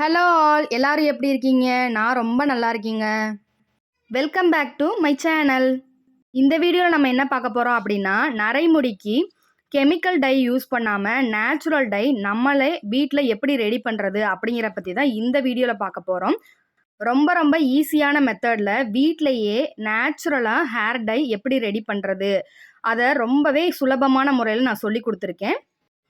Hello all எல்லாரும் எப்படி இருக்கீங்க? நான் ரொம்ப நல்லா இருக்கீங்க. Welcome back to my channel இந்த வீடியோவில் நம்ம என்ன பார்க்க போகிறோம் அப்படின்னா நரைமுடிக்கு கெமிக்கல் டை யூஸ் பண்ணாமல் நேச்சுரல் டை நம்மளே வீட்டில் எப்படி ரெடி பண்ணுறது அப்படிங்கிற பற்றி தான் இந்த வீடியோவில் பார்க்க போகிறோம் ரொம்ப ரொம்ப ஈஸியான மெத்தடில் வீட்டிலையே நேச்சுரலாக ஹேர் டை எப்படி ரெடி பண்ணுறது அதை ரொம்பவே சுலபமான முறையில் நான் சொல்லி கொடுத்துருக்கேன்.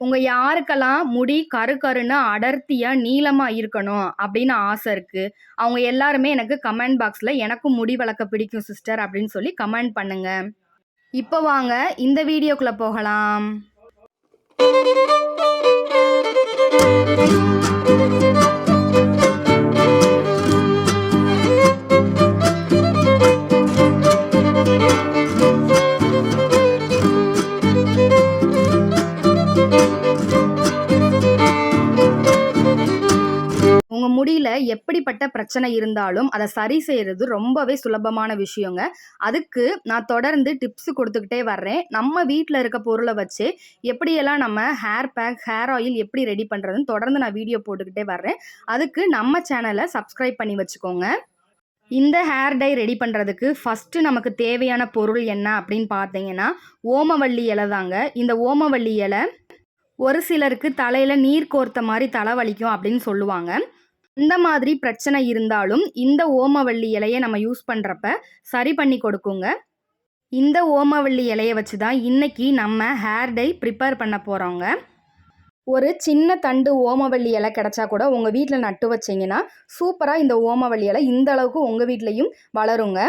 உங்கள் யாருக்கெல்லாம் முடி கரு கருன்னு அடர்த்தியாக நீளமாக இருக்கணும் அப்படின்னு ஆசை இருக்குது அவங்க எல்லாருமே எனக்கு கமெண்ட் பாக்ஸில் எனக்கும் முடி வளர்க்க பிடிக்கும் சிஸ்டர் அப்படின்னு சொல்லி கமெண்ட் பண்ணுங்க. இப்போ வாங்க இந்த வீடியோக்குள்ளே போகலாம். எப்படிப்பட்ட பிரச்சனை இருந்தாலும் அதை சரி செய்கிறது ரொம்பவே சுலபமான விஷயங்க. அதுக்கு நான் தொடர்ந்து டிப்ஸ் கொடுத்துக்கிட்டே வர்றேன். நம்ம வீட்டில் இருக்க பொருளை வச்சு எப்படியெல்லாம் நம்ம ஹேர் பேக் ஹேர் ஆயில் எப்படி ரெடி பண்ணுறதுன்னு தொடர்ந்து நான் வீடியோ போட்டுக்கிட்டே வர்றேன். அதுக்கு நம்ம சேனலை சப்ஸ்கிரைப் பண்ணி வச்சுக்கோங்க. இந்த ஹேர் டை ரெடி பண்ணுறதுக்கு ஃபஸ்ட்டு நமக்கு தேவையான பொருள் என்ன அப்படின்னு பார்த்தீங்கன்னா ஓமவள்ளி இலை தாங்க. இந்த ஓமவள்ளி இலை ஒரு சிலருக்கு தலையில் நீர் கோர்த்த மாதிரி தலை வலிக்கும் அப்படின்னு சொல்லுவாங்க. இந்த மாதிரி பிரச்சனை இருந்தாலும் இந்த ஓமவள்ளி இலையை நம்ம யூஸ் பண்ணுறப்ப சரி பண்ணி கொடுக்குங்க. இந்த ஓமவள்ளி இலையை வச்சு தான் இன்றைக்கி நம்ம ஹேர் டை ப்ரிப்பேர் பண்ண போகிறோங்க ஒரு சின்ன தண்டு ஓமவள்ளி இலை கிடச்சா கூட உங்கள் வீட்டில் நட்டு வச்சிங்கன்னா சூப்பராக இந்த ஓமவள்ளி இலை இந்த அளவுக்கு உங்கள் வீட்லேயும் வளருங்க.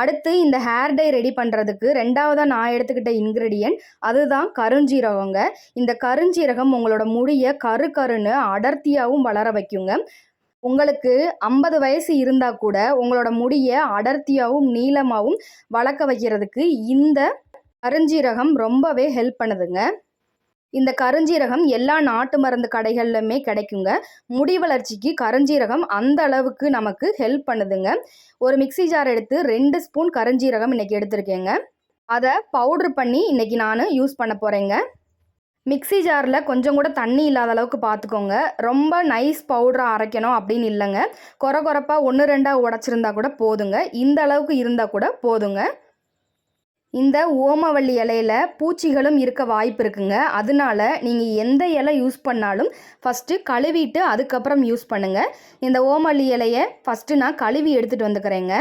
அடுத்து இந்த ஹேர் டை ரெடி பண்ணுறதுக்கு ரெண்டாவதாக நான் எடுத்துக்கிட்ட இன்க்ரீடியன்ட் அதுதான் கருஞ்சீரகங்க. இந்த கருஞ்சீரகம் உங்களோட முடியை கரு கருன்னு அடர்த்தியாகவும் வளர வைக்குங்க. உங்களுக்கு ஐம்பது வயசு இருந்தால் கூட உங்களோட முடியை அடர்த்தியாகவும் நீளமாகவும் வளர்க்க வைக்கிறதுக்கு இந்த கருஞ்சீரகம் ரொம்பவே ஹெல்ப் பண்ணுதுங்க. இந்த கருஞ்சீரகம் எல்லா நாட்டு மருந்து கடைகள்லையுமே கிடைக்குங்க. முடி வளர்ச்சிக்கு கருஞ்சீரகம் அந்த அளவுக்கு நமக்கு ஹெல்ப் பண்ணுதுங்க. ஒரு மிக்ஸி ஜார் எடுத்து ரெண்டு ஸ்பூன் கருஞ்சீரகம் இன்றைக்கி எடுத்திருக்கேங்க. அதை பவுட்ரு பண்ணி இன்றைக்கி நான் யூஸ் பண்ண போகிறேங்க மிக்ஸி ஜாரில் கொஞ்சம் கூட தண்ணி இல்லாத அளவுக்கு பார்த்துக்கோங்க ரொம்ப நைஸ் பவுடராக அரைக்கணும் அப்படின்னு இல்லைங்க. குறை குறப்பாக ஒன்று ரெண்டாக உடச்சிருந்தா கூட போதுங்க. இந்த அளவுக்கு இருந்தால் கூட போதுங்க. இந்த ஓமவள்ளி இலையில பூச்சிகளும் இருக்க வாய்ப்பு இருக்குங்க. அதனால நீங்கள் எந்த இலை யூஸ் பண்ணாலும் ஃபஸ்ட்டு கழுவிட்டு அதுக்கப்புறம் யூஸ் பண்ணுங்கள் இந்த ஓமவள்ளி இலையை ஃபஸ்ட்டு நான் கழுவி எடுத்துகிட்டு வந்துக்கிறேங்க.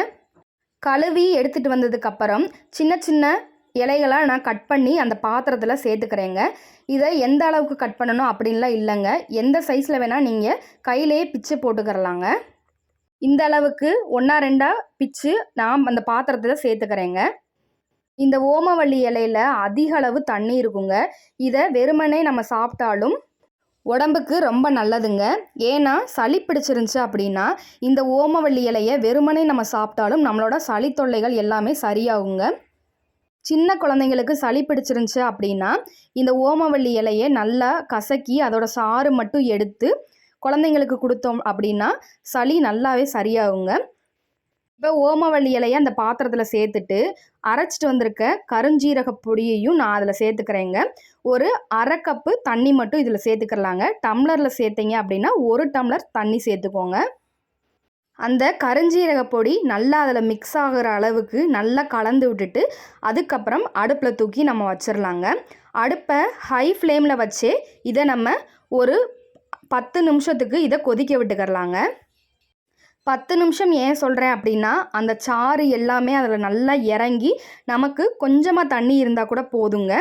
கழுவி எடுத்துகிட்டு வந்ததுக்கப்புறம் சின்ன சின்ன இலைகளாக நான் கட் பண்ணி அந்த பாத்திரத்தில் சேர்த்துக்கிறேங்க. இதை எந்த அளவுக்கு கட் பண்ணணும் அப்படின்லாம் இல்லைங்க. எந்த சைஸில் வேணால் நீங்கள் கையிலேயே பிச்சு போட்டுக்கிறலாங்க. இந்த அளவுக்கு ஒன்றா ரெண்டாக பிச்சு நான் அந்த பாத்திரத்தில் சேர்த்துக்கிறேங்க. இந்த ஓமவல்லி இலையில அதிக அளவு தண்ணி இருக்குங்க. இதை வெறுமனே நம்ம சாப்பிட்டாலும் உடம்புக்கு ரொம்ப நல்லதுங்க. ஏன்னா சளி பிடிச்சிருந்துச்சு அப்படின்னா இந்த ஓமவல்லி இலையை வெறுமனே நம்ம சாப்பிட்டாலும் நம்மளோட சளி தொல்லைகள் எல்லாமே சரியாகுங்க. சின்ன குழந்தைங்களுக்கு சளி பிடிச்சிருந்துச்சு அப்படின்னா இந்த ஓமவல்லி இலையை நல்லா கசக்கி அதோட சாறு மட்டும் எடுத்து குழந்தைங்களுக்கு கொடுத்தோம் அப்படின்னா சளி நல்லாவே சரியாகுங்க. இப்போ ஓமவள்ளி இலையை அந்த பாத்திரத்தில் சேர்த்துட்டு அரைச்சிட்டு வந்திருக்க கருஞ்சீரக பொடியையும் நான் அதில் சேர்த்துக்கிறேங்க. ஒரு அரை கப்பு தண்ணி மட்டும் இதில் சேர்த்துக்கிறலாங்க. டம்ளரில் சேர்த்திங்க அப்படின்னா ஒரு டம்ளர் தண்ணி சேர்த்துக்கோங்க. அந்த கருஞ்சீரக பொடி நல்லா அதில் மிக்ஸ் ஆகிற அளவுக்கு நல்லா கலந்து விட்டுட்டு அதுக்கப்புறம் அடுப்பில் தூக்கி நம்ம வச்சிடலாங்க அடுப்பை ஹை ஃப்ளேமில் வச்சு இதை நம்ம ஒரு பத்து நிமிஷத்துக்கு இதை கொதிக்க விட்டுக்கிறலாங்க. பத்து நிமிஷம் ஏன் சொல்கிறேன் அப்படின்னா அந்த சாறு எல்லாமே அதில் நல்லா இறங்கி நமக்கு கொஞ்சமாக தண்ணி இருந்தால் கூட போதுங்க.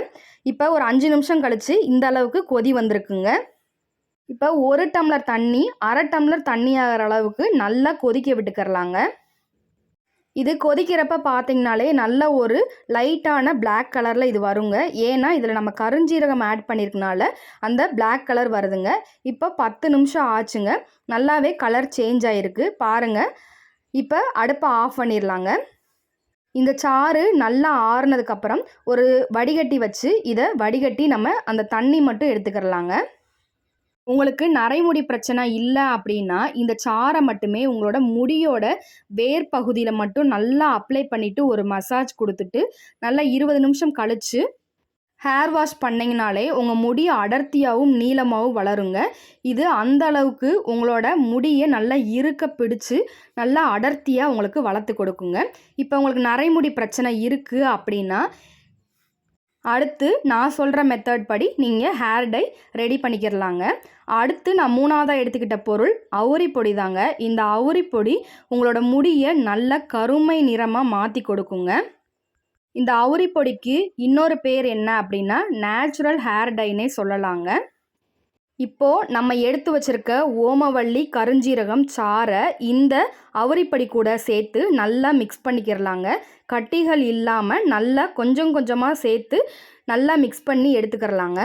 இப்போ ஒரு அஞ்சு நிமிஷம் கழித்து இந்த அளவுக்கு கொதி வந்திருக்குங்க. இப்போ ஒரு டம்ளர் தண்ணி அரை டம்ளர் தண்ணி ஆகிற அளவுக்கு நல்லா கொதிக்க விட்டுக்கரலாங்க இது கொதிக்கிறப்ப பார்த்தீங்கனாலே நல்ல ஒரு லைட்டான பிளாக் கலரில் இது வருங்க. ஏன்னா இதில் நம்ம கருஞ்சீரகம் ஆட் பண்ணியிருக்கனால அந்த பிளாக் கலர் வருதுங்க. இப்போ பத்து நிமிஷம் ஆச்சுங்க. நல்லாவே கலர் சேஞ்ச் ஆகிருக்கு பாருங்கள் இப்போ அடுப்பை ஆஃப் பண்ணிடலாங்க இந்த சாறு நல்லா ஆறுனதுக்கப்புறம் ஒரு வடிகட்டி வச்சு இதை வடிகட்டி நம்ம அந்த தண்ணி மட்டும் எடுத்துக்கிறலாங்க. உங்களுக்கு நரைமுடி பிரச்சனை இல்லை அப்படின்னா இந்த சாரை மட்டுமே உங்களோட முடியோட வேர் பகுதியில் மட்டும் நல்லா அப்ளை பண்ணிவிட்டு ஒரு மசாஜ் கொடுத்துட்டு நல்லா இருபது நிமிஷம் கழித்து ஹேர் வாஷ் பண்ணிங்கனாலே உங்கள் முடி அடர்த்தியாகவும் நீளமாகவும் வளருங்க. இது அந்த அளவுக்கு உங்களோட முடியை நல்லா இறுக்க பிடிச்சு நல்லா அடர்த்தியாக உங்களுக்கு வளர்த்து கொடுக்குங்க. இப்போ உங்களுக்கு நரைமுடி பிரச்சனை இருக்குது அப்படின்னா அடுத்து நான் சொல்கிற மெத்தட் படி நீங்கள் ஹேர் டை ரெடி பண்ணிக்கிறலாங்க அடுத்து நான் மூணாவதாக எடுத்துக்கிட்ட பொருள் அவுரி பொடி தாங்க. இந்த அவுரி பொடி உங்களோட முடியை நல்ல கருமை நிறமாக மாற்றி கொடுக்குங்க. இந்த அவுரி பொடிக்கு இன்னொரு பேர் என்ன அப்படின்னா நேச்சுரல் ஹேர் டைனே சொல்லலாங்க. இப்போது நம்ம எடுத்து வச்சிருக்க ஓமவள்ளி கருஞ்சீரகம் சாறை இந்த அவரிப்படி கூட சேர்த்து நல்லா மிக்ஸ் பண்ணிக்கிறலாங்க. கட்டிகள் இல்லாமல் நல்லா கொஞ்சம் கொஞ்சமாக சேர்த்து நல்லா மிக்ஸ் பண்ணி எடுத்துக்கிறலாங்க.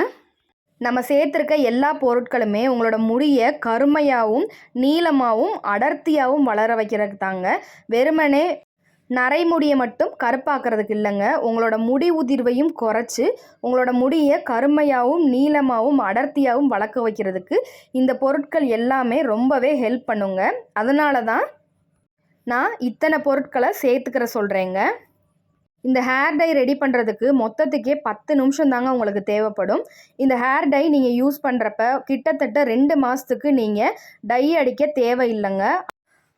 நம்ம சேர்த்துருக்க எல்லா பொருட்களுமே உங்களோட முடியை கருமையாகவும் நீளமாகவும் அடர்த்தியாகவும் வளர வைக்கிறதுக்கு தாங்க வெறுமனே நரைமுடியை மட்டும் கருப்பாக்குறதுக்கு இல்லைங்க. உங்களோட முடி உதிர்வையும் குறைச்சி உங்களோட முடியை கருமையாகவும் நீளமாகவும் அடர்த்தியாகவும் வளர்க்க வைக்கிறதுக்கு இந்த பொருட்கள் எல்லாமே ரொம்பவே ஹெல்ப் பண்ணுங்க. அதனால தான் நான் இத்தனை பொருட்களை சேர்த்துக்கிற சொல்கிறேங்க இந்த ஹேர் டை ரெடி பண்ணுறதுக்கு மொத்தத்துக்கே பத்து நிமிஷம் தாங்க உங்களுக்கு தேவைப்படும். இந்த ஹேர் டை நீங்கள் யூஸ் பண்ணுறப்ப கிட்டத்தட்ட ரெண்டு மாதத்துக்கு நீங்கள் டை அடிக்க தேவையில்லைங்க.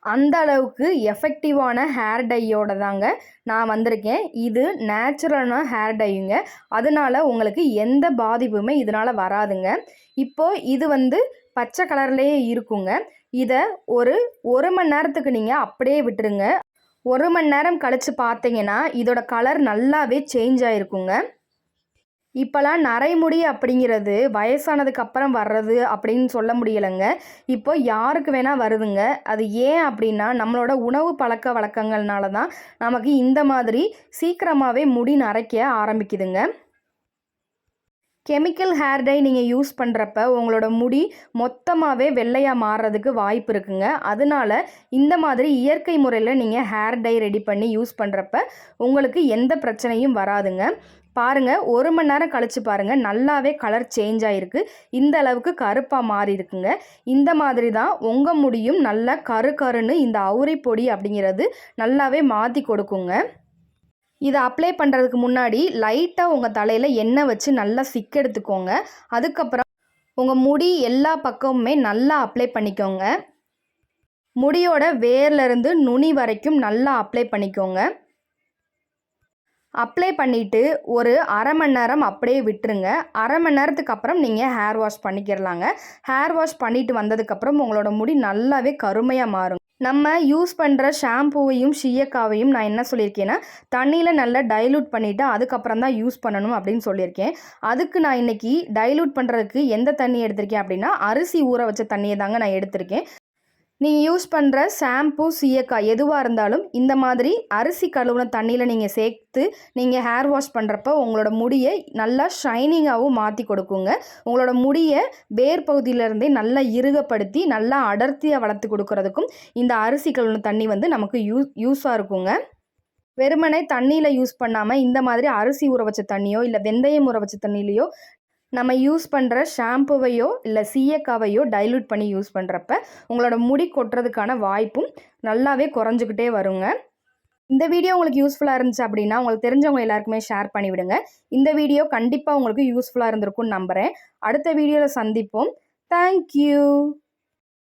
அந்த அளவுக்கு எஃபெக்டிவான ஹேர் டையோட தாங்க நான் வந்திருக்கேன். இது நேச்சுரலான ஹேர் டையுங்க அதனால உங்களுக்கு எந்த பாதிப்புமே இதனால் வராதுங்க. இப்போது இது வந்து பச்சை கலர்லேயே இருக்குங்க. இதை ஒரு ஒரு மணி நேரத்துக்கு நீங்கள் அப்படியே விட்டுருங்க. ஒரு மணி நேரம் கழித்து பார்த்தீங்கன்னா இதோட கலர் நல்லாவே சேஞ்ச் ஆகிருக்குங்க இப்போலாம் நரைமுடி அப்படிங்கிறது வயசானதுக்கு அப்புறம் வர்றது அப்படின்னு சொல்ல முடியலைங்க. இப்போ யாருக்கு வேணால் வருதுங்க. அது ஏன் அப்படின்னா நம்மளோட உணவு பழக்க வழக்கங்கள்னால தான் நமக்கு இந்த மாதிரி சீக்கிரமாகவே முடி நரைக்க ஆரம்பிக்குதுங்க. கெமிக்கல் ஹேர் டை நீங்கள் யூஸ் பண்ணுறப்ப உங்களோட முடி மொத்தமாகவே வெள்ளையாக மாறுறதுக்கு வாய்ப்பு இருக்குங்க. அதனால இந்த மாதிரி இயற்கை முறையில் நீங்கள் ஹேர் டை ரெடி பண்ணி யூஸ் பண்ணுறப்ப உங்களுக்கு எந்த பிரச்சனையும் வராதுங்க. பாருங்கள் ஒரு மணி நேரம் கழித்து பாருங்கள் நல்லாவே கலர் சேஞ்ச் ஆகிருக்கு இந்த அளவுக்கு கருப்பாக மாறி இருக்குங்க. இந்த மாதிரி தான் உங்கள் முடியும் நல்லா கரு கருன்னு இந்த அவுரி பொடி அப்படிங்கிறது நல்லாவே மாற்றி கொடுக்குங்க. இதை அப்ளை பண்ணுறதுக்கு முன்னாடி லைட்டாக உங்கள் தலையில் எண்ணெய் வச்சு நல்லா சிக்கெடுத்துக்கோங்க அதுக்கப்புறம் உங்கள் முடி எல்லா பக்கமுமே நல்லா அப்ளை பண்ணிக்கோங்க. முடியோட வேர்லேருந்து நுனி வரைக்கும் நல்லா அப்ளை பண்ணிக்கோங்க. அப்ளை பண்ணிவிட்டு ஒரு அரை மணி நேரம் அப்படியே விட்டுருங்க. அரை மணி நேரத்துக்கு அப்புறம் நீங்கள் ஹேர் வாஷ் பண்ணிக்கிறலாங்க ஹேர் வாஷ் பண்ணிவிட்டு வந்ததுக்கப்புறம் உங்களோட முடி நல்லாவே கருமையாக மாறும். நம்ம யூஸ் பண்ணுற ஷாம்பூவையும் ஷியக்காவையும் நான் என்ன சொல்லியிருக்கேன்னா தண்ணியில் நல்லா டைலூட் பண்ணிவிட்டு அதுக்கப்புறம் தான் யூஸ் பண்ணணும் அப்படின்னு சொல்லியிருக்கேன். அதுக்கு நான் இன்றைக்கி டைலூட் பண்ணுறதுக்கு எந்த தண்ணி எடுத்திருக்கேன் அப்படின்னா அரிசி ஊற வச்ச தண்ணியை தாங்க நான் எடுத்திருக்கேன். நீங்கள் யூஸ் பண்ணுற ஷாம்பு சீயக்காய் எதுவாக இருந்தாலும் இந்த மாதிரி அரிசி கழுவுன தண்ணியில் நீங்கள் சேர்த்து நீங்கள் ஹேர் வாஷ் பண்ணுறப்ப உங்களோட முடியை நல்லா ஷைனிங்காகவும் மாற்றி கொடுக்குங்க. உங்களோட முடியை வேர் பகுதியிலேருந்தே நல்லா இறுகப்படுத்தி நல்லா அடர்த்தியாக வளர்த்து கொடுக்குறதுக்கும் இந்த அரிசி கழுவுன தண்ணி வந்து நமக்கு யூஸ் யூஸாக இருக்குங்க. வெறுமனே தண்ணியில் யூஸ் பண்ணாமல் இந்த மாதிரி அரிசி ஊற வச்ச தண்ணியோ இல்லை வெந்தயம் ஊற வச்ச தண்ணியிலையோ நம்ம யூஸ் பண்ணுற ஷாம்புவையோ இல்லை சீயக்காவையோ டைல்யூட் பண்ணி யூஸ் பண்ணுறப்ப உங்களோட முடி கொட்டுறதுக்கான வாய்ப்பும் நல்லாவே குறைஞ்சிக்கிட்டே வருங்க. இந்த வீடியோ உங்களுக்கு யூஸ்ஃபுல்லாக இருந்துச்சு அப்படின்னா உங்களுக்கு தெரிஞ்சவங்க எல்லாருக்குமே ஷேர் பண்ணிவிடுங்க இந்த வீடியோ கண்டிப்பாக உங்களுக்கு யூஸ்ஃபுல்லாக இருந்திருக்கும்னு நம்புகிறேன் அடுத்த வீடியோவில் சந்திப்போம். தேங்க்யூ